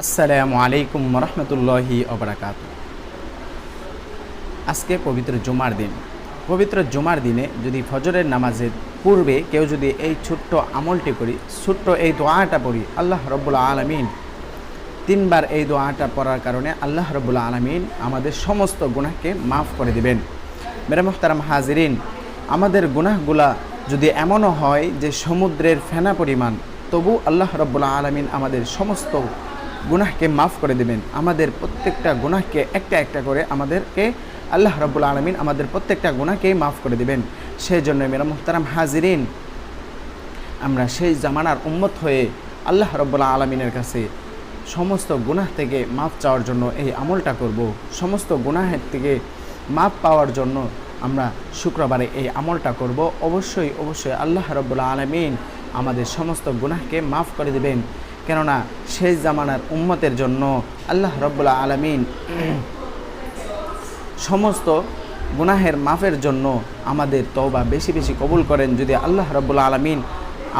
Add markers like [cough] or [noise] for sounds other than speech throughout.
আসসালামু আলাইকুম রহমতুল্লাহি অবরাকাত আজকে পবিত্র জুমার দিন। পবিত্র জুমার দিনে যদি ফজরের নামাজের পূর্বে কেউ যদি এই ছোট্ট আমলটি করি, ছোট্ট এই দোয়াটা পড়ি, আল্লাহ রব্বুল আলমিন, তিনবার এই দোয়াটা পড়ার কারণে আল্লাহ রব্বুল আলমিন আমাদের সমস্ত গুনাহকে মাফ করে দিবেন। মেরা মোহতারাম হাজিরিন, আমাদের গুনাহগুলা যদি এমনও হয় যে সমুদ্রের ফেনা পরিমাণ, তবু আল্লাহ রব্বুল আলমিন আমাদের সমস্ত গুনাহকে মাফ করে দেবেন। আমাদের প্রত্যেকটা গুনাহকে একটা একটা করে আমাদেরকে আল্লাহ রব্বুল আলমিন আমাদের প্রত্যেকটা গুনাহকেই মাফ করে দেবেন। সেই জন্য মেরা মুহতারাম হাজিরিন, আমরা সেই জামানার উম্মত হয়ে আল্লাহ রব্বুল্লা আলমিনের কাছে সমস্ত গুনাহ থেকে মাফ চাওয়ার জন্য এই আমলটা করব। সমস্ত গুনাহের থেকে মাফ পাওয়ার জন্য আমরা শুক্রবারে এই আমলটা করব। অবশ্যই অবশ্যই আল্লাহ রব্বুল্লা আলমিন আমাদের সমস্ত গুনাহকে মাফ করে দেবেন। কেননা সেই জামানার উম্মতের জন্য আল্লাহ রব্বুল্লা আলমিন সমস্ত গুনাহের মাফের জন্য আমাদের তওবা বেশি বেশি কবুল করেন যদি আল্লাহ রব্বুল আলমিন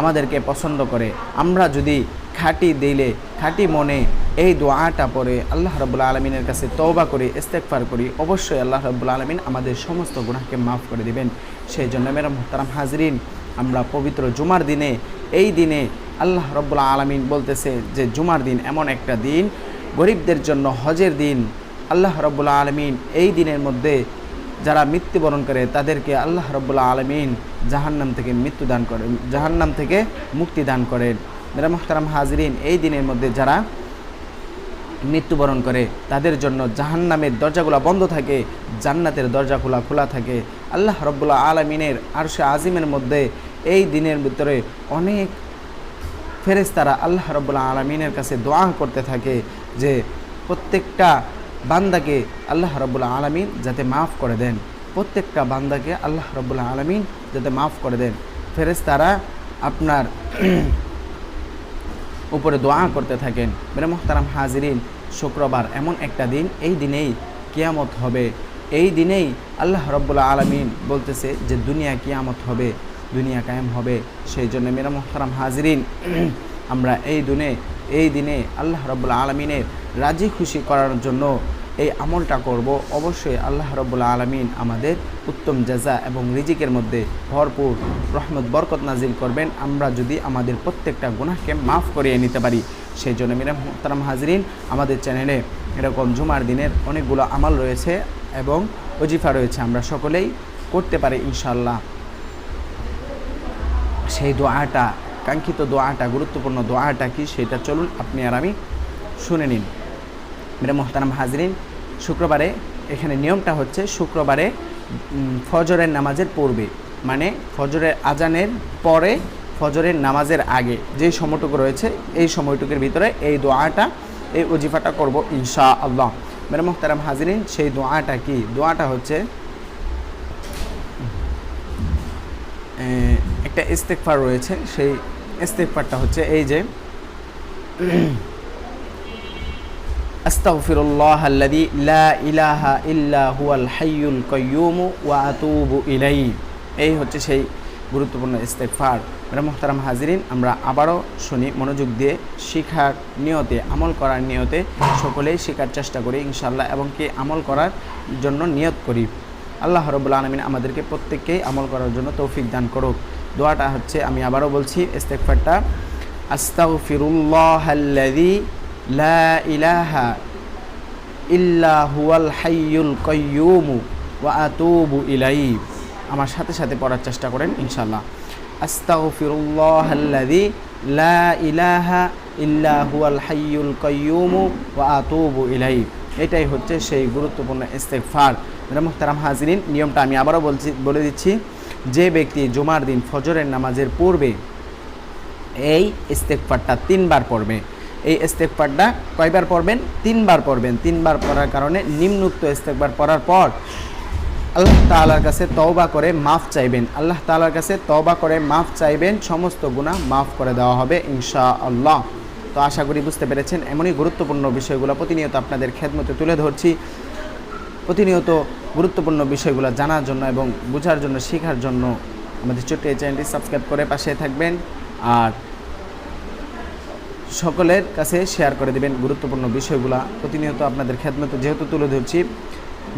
আমাদেরকে পছন্দ করে। আমরা যদি খাঁটি দিলে, খাঁটি মনে এই দোয়াটা পরে আল্লাহ রব্বুল আলমিনের কাছে তওবা করি ইস্তেকফার করি, অবশ্যই আল্লাহ রব্বুল আলমিন আমাদের সমস্ত গুনাহকে মাফ করে দিবেন। সেই জন্য মেরা মোহতারাম হাজরিন, আমরা পবিত্র জুমার দিনে, এই দিনে আল্লাহ রব্বুল আলমিন বলতেছে যে জুমার দিন এমন একটা দিন, গরিবদের জন্য হজের দিন। আল্লাহ রব্বুল্লা আলমিন এই দিনের মধ্যে যারা মৃত্যুবরণ করে তাদেরকে আল্লাহ রব্বুল্লা আলমিন জাহান্নাম থেকে মৃত্যু দান করেন জাহান্নাম থেকে মুক্তি দান করেন। মেরা মোহতারাম হাজরিন, এই দিনের মধ্যে যারা মৃত্যুবরণ করে তাদের জন্য জাহান্নামের দরজাগুলো বন্ধ থাকে, জান্নাতের দরজা খোলা খোলা থাকে। আল্লাহ রব্বুল্লা আলমিনের আরশে আজিমের মধ্যে এই দিনের ভিতরে অনেক ফেরেস্তারা আল্লাহ রব্বুল্লা আলমিনের কাছে দোয়া করতে থাকে যে প্রত্যেকটা বান্দাকে আল্লাহ রব্বুল্লা আলমিন যাতে মাফ করে দেন। প্রত্যেকটা বান্দাকে আল্লাহ রব্বুল্লা আলমিন যাতে মাফ করে দেন। ফেরেস্তারা আপনার [clears throat] উপরে দোয়া করতে থাকেন। মেরে মোহতারাম হাজিরিন, শুক্রবার এমন একটা দিন, এই দিনেই কিয়ামত হবে। এই দিনেই আল্লাহ রব্বুল্লা আলমিন বলতেছে যে দুনিয়া কিয়ামত হবে। দুনিয়া কায়েম হবে। সেই জন্য মেরা মোহতারাম হাজরিন, আমরা এই দুনে, এই দিনে আল্লাহ রব্বুল্লা আলমিনের রাজি খুশি করার জন্য এই আমলটা করব। অবশ্যই আল্লাহ রব্বুল্লা আলমিন আমাদের উত্তম জাজা এবং রিজিকের মধ্যে ভরপুর রহমত, বরকত নাজিল করবেন। আমরা যদি আমাদের প্রত্যেকটা গুনাহকে মাফ করিয়ে নিতে পারি, সেই জন্য মিরাম মোহতারাম হাজরিন আমাদের চ্যানেলে এরকম জুমার দিনের অনেকগুলো আমল রয়েছে এবং অজিফা রয়েছে। আমরা সকলেই করতে পারি ইনশাল্লাহ সেই দোয়াটা, কাঙ্ক্ষিত দোয়াটা, গুরুত্বপূর্ণ দোয়াটা কি সেটা চলুন আপনি আর আমি শুনে নিন। মেরে মোহতারাম হাজরিন, শুক্রবারে এখানে নিয়মটা হচ্ছে শুক্রবারে ফজরের নামাজের পূর্বে মানে ফজরের আজানের পরে ফজরের নামাজের আগে যে সময়টুকু রয়েছে এই সময়টুকুর ভিতরে এই দোয়াটা, এই অজিফাটা করব ইনশা আল্লাহ মেরে মোহতারাম হাজরিন, সেই দোয়াটা কি? দোয়াটা হচ্ছে একটা ইস্তেকফার রয়েছে, সেই ইস্তেকফারটা হচ্ছে এই যে, আস্তাগফিরুল্লাহ আল্লাযী লা ইলাহা ইল্লা হুয়াল হাইয়ুল কাইয়্যুম ওয়া আতুবু ইলাইহি। এই হচ্ছে সেই গুরুত্বপূর্ণ ইস্তেকফার। মেরা মোহতারাম হাজিরিন, আমরা আবারও শুনি মনোযোগ দিয়ে শিখার নিয়তে, আমল করার নিয়তে সকলেই শেখার চেষ্টা করি ইনশাল্লাহ এবং কি আমল করার জন্য নিয়ত করি। আল্লাহ রবুল্লা আলমিন আমাদেরকে প্রত্যেককেই আমল করার জন্য তৌফিক দান করুক। দোয়াটা হচ্ছে, আমি আবারও বলছি ইস্তেকফারটা আস্তাউ ফিরুল্লাহ লা ইলাহা ইল্লা হুয়াল হাইয়ুল কয়্যুমু ওয়া আতুবু ইলাই আমার সাথে সাথে পড়ার চেষ্টা করেন ইনশাল্লাহ আস্তাউ ফিরুল্লাহ লা ইলাহা ইল্লা হুয়াল হাইয়ুল কয়্যুমু ওয়া আতুবু ইলাই এটাই হচ্ছে সেই গুরুত্বপূর্ণ ইস্তেকফার মুহতারাম হাজিরিন, নিয়মটা আমি আবারও বলছি, বলে দিচ্ছি। যে ব্যক্তি জুমার দিন ফজরের নামাজের পূর্বে এই ইস্তেকফারটা তিনবার পড়বে। এই ইস্তেকফারটা কয়বার পড়বেন? তিনবার পড়বেন। তিনবার পড়ার কারণে নিম্নুক্ত ইস্তেকবার পড়ার পর আল্লাহ তালার কাছে তওবা করে মাফ চাইবেন। আল্লাহ তালার কাছে তওবা করে মাফ চাইবেন। সমস্ত গুণা মাফ করে দেওয়া হবে ইনশা আল্লাহ তো আশা করি বুঝতে পেরেছেন। এমনই গুরুত্বপূর্ণ বিষয়গুলো প্রতিনিয়ত আপনাদের খেদমতে তুলে ধরছি। প্রতিনিয়ত গুরুত্বপূর্ণ বিষয়গুলো জানার জন্য এবং বোঝার জন্য, শেখার জন্য আমাদের ছোট্ট এই চ্যানেলটি সাবস্ক্রাইব করে পাশে থাকবেন আর সকলের কাছে শেয়ার করে দেবেন গুরুত্বপূর্ণ বিষয়গুলো। প্রতিনিয়ত আপনাদের খেদমতে যেহেতু তুলে ধরছি,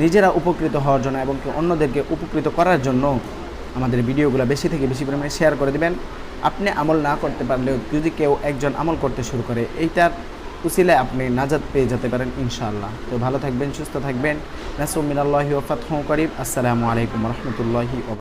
নিজেরা উপকৃত হওয়ার জন্য এবং অন্যদেরকে উপকৃত করার জন্য আমাদের ভিডিওগুলো বেশি থেকে বেশি পরিমাণে শেয়ার করে দেবেন। আপনি আমল না করতে পারলেও যদি কেউ একজন আমল করতে শুরু করে, এইটার উসিলায় আপনি নাজাদ পেয়ে যেতে পারেন, ইনশাআল্লাহ। তো ভালো থাকবেন, সুস্থ থাকবেন। নাসুমিনাল্লাহি ওফাত করিম। আসসালামু আলাইকুম রহমতুল্লাহি